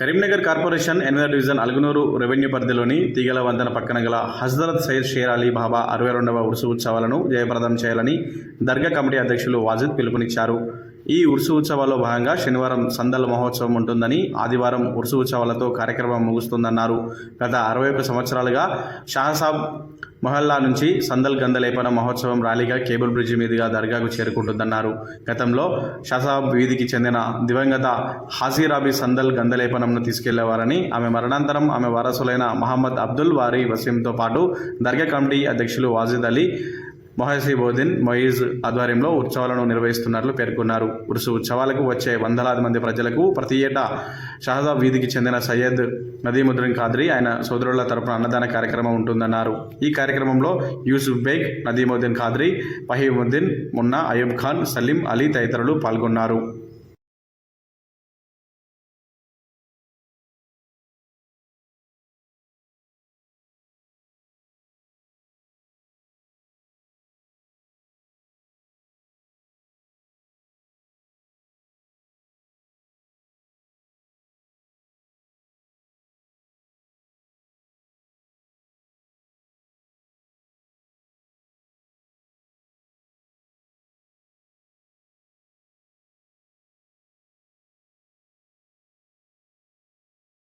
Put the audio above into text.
Karimnagar corporation ఎనిమిదో division Alugunur revenue పరిధిలోని తీగల వంతెన పక్కన గల హజరత్ సయ్యద్ షేర్ అలీ బాబా అరవై రెండవ ఉరుసు ఉత్సవాలను జయప్రదం చేయాలని దర్గా కమిటీ అధ్యక్షులు వాజిద్ పిలుపునిచ్చారు. ఈ ఉరుసు ఉత్సవాల్లో భాగంగా శనివారం సందల్ మహోత్సవం ఉంటుందని ఆదివారం ఉరుసు ఉత్సవాలతో కార్యక్రమం ముగుస్తుందన్నారు. గత అరవై ఒక్క సంవత్సరాలుగా షాహసాబ్ మొహల్లా నుంచి సందల్ గందలేపన మహోత్సవం ర్యాలీగా కేబుల్ బ్రిడ్జి మీదుగా దర్గాకు చేరుకుంటుందన్నారు. గతంలో షాసాబ్ వీధికి చెందిన దివంగత హాజీరాబీ సందల్ గందలేపనంను తీసుకెళ్ళేవారని ఆమె మరణాంతరం ఆమె వారసులైన మహమ్మద్ అబ్దుల్ వారి వసీంతో పాటు దర్గా కమిటీ అధ్యక్షులు వాజిద్ అలీ మొహసీబోదిన్ మొయిజ్ ఆధ్వర్యంలో ఉత్సవాలను నిర్వహిస్తున్నట్లు పేర్కొన్నారు. ఉరుసు ఉత్సవాలకు వచ్చే వందలాది మంది ప్రజలకు ప్రతి ఏటా షహజాబ్ వీధికి చెందిన సయ్యద్ నదీముద్రిన్ ఖాద్రి ఆయన సోదరుల తరపున అన్నదాన కార్యక్రమం ఉంటుందన్నారు. ఈ కార్యక్రమంలో యూసుఫ్ బేగ్ నదీముద్దీన్ ఖాద్రి ఫహీముద్దీన్ మున్నా అయూబ్ ఖాన్ సలీం అలీ తదితరులు పాల్గొన్నారు.